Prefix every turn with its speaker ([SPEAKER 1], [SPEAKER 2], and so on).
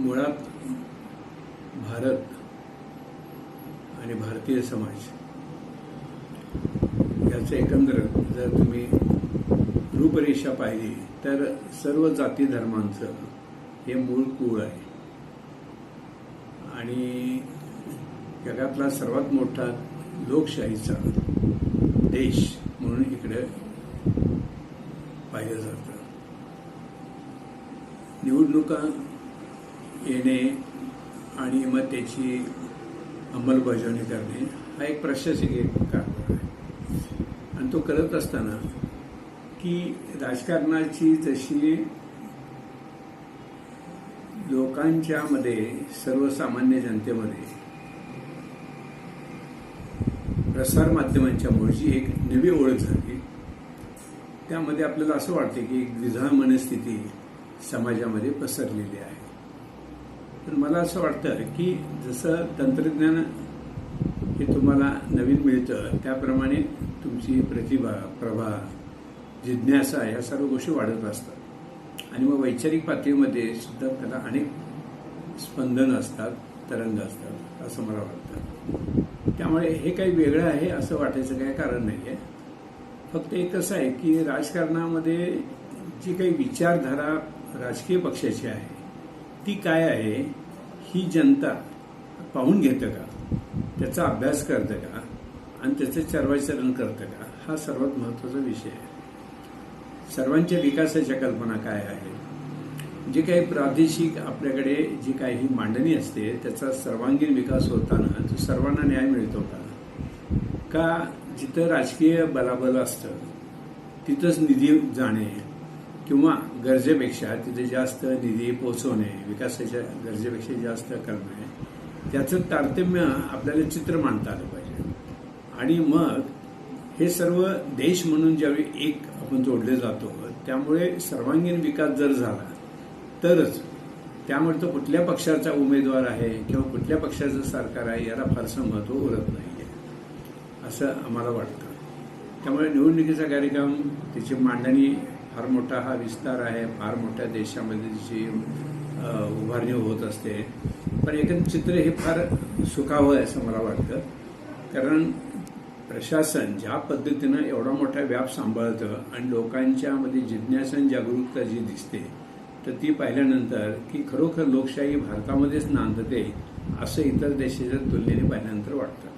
[SPEAKER 1] मुळात भारत आणि भारतीय समाज याचं एकंदर जर तुम्ही रूपरेषा पाहिली तर सर्व जाती धर्मांचं हे मूळ कूळ आहे. आणि जगातला सर्वात मोठा लोकशाहीचा देश म्हणून इकडे पाहिलं जातं. निवडणुका येणे आणि मग त्याची अंमलबजावणी करणे हा एक प्रशासकीय कारभार आहे. आणि तो करत असताना की राजकारणाची जशी लोकांच्या मध्ये सर्वसामान्य जनतेमध्ये प्रसार माध्यमांच्यामुळे जी एक नवी ओळख झाली त्यामध्ये आपल्याला असं वाटते की एक द्विधा मनस्थिती समाजामध्ये पसरलेली आहे. पण मला असं वाटतं की जसं तंत्रज्ञान हे तुम्हाला नवीन मिळतं त्याप्रमाणे तुमची प्रतिभा प्रभा जिज्ञासा या सर्व गोष्टी वाढत असतात. आणि मग वैचारिक पातळीमध्ये सुद्धा त्याला अनेक स्पंदन असतात तरंग असतात असं मला वाटतं. त्यामुळे हे काही वेगळं आहे असं वाटायचं काही कारण नाही आहे फक्त एक कसं आहे की राजकारणामध्ये जी काही विचारधारा राजकीय पक्षाची आहे ती काय आहे ही जनता पाहून घेतं का? त्याचा अभ्यास करतं का? आणि त्याचं चर्वाचरण करतं का? हा सर्वात महत्त्वाचा विषय आहे. सर्वांच्या विकासाच्या कल्पना काय आहे जे काही प्रादेशिक आपल्याकडे जी काही मांडणी असते त्याचा सर्वांगीण विकास होताना तो सर्वांना न्याय मिळतो का? का जिथं राजकीय बलाबल असतं तिथंच निधी जाणे किंवा गरजेपेक्षा तिथे जास्त निधी पोहोचवणे विकासाच्या गरजेपेक्षा जास्त करणे त्याचं तारतम्य आपल्याला चित्र मांडता आलं पाहिजे. आणि मग हे सर्व देश म्हणून ज्यावेळी एक आपण जोडले जातो त्यामुळे सर्वांगीण विकास जर झाला तरच त्यामुळे तो कुठल्या पक्षाचा उमेदवार आहे किंवा कुठल्या पक्षाचं सरकार आहे याला फारसं महत्त्व उरत नाही आहे असं आम्हाला वाटतं. त्यामुळे निवडणुकीचा कार्यक्रम त्याची मांडणी फार मोठा हा विस्तार आहे फार मोठ्या देशामध्ये जी उभारणी होत असते. पण एक चित्र हे फार सुखावं आहे असं मला वाटतं. कारण प्रशासन ज्या पद्धतीनं एवढा मोठा व्याप सांभाळतं आणि लोकांच्यामध्ये जिज्ञासन जागरूकता जी दिसते तर ती पाहिल्यानंतर की खरोखर लोकशाही भारतामध्येच नांदते असं इतर देशाच्या तुलनेने पाहिल्यानंतर वाटतं.